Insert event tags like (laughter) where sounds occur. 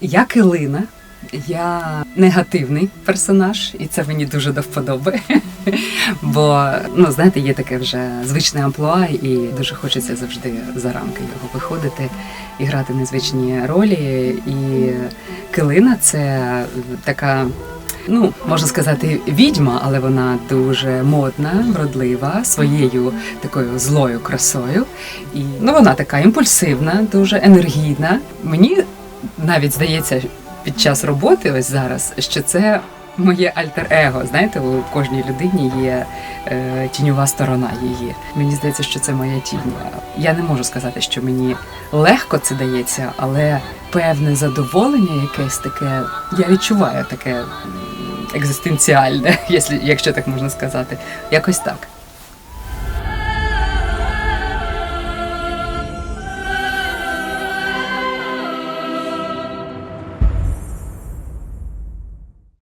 Я Килина, я негативний персонаж, і це мені дуже до вподоби. (laughs) Бо ну знаєте, є таке вже звичне амплуа, і дуже хочеться завжди за рамки його виходити і грати незвичні ролі. І Килина це така. Ну, можна сказати, відьма, але вона дуже модна, вродлива, своєю такою злою красою. І ну, вона така імпульсивна, дуже енергійна. Мені навіть здається під час роботи, ось зараз, що це моє альтер-его. Знаєте, у кожній людині є е, тіньова сторона її. Мені здається, що це моя тінь. Я не можу сказати, що мені легко це дається, але певне задоволення якесь таке, я відчуваю таке екзистенціальне, (laughs) якщо, так можна сказати. Якось так.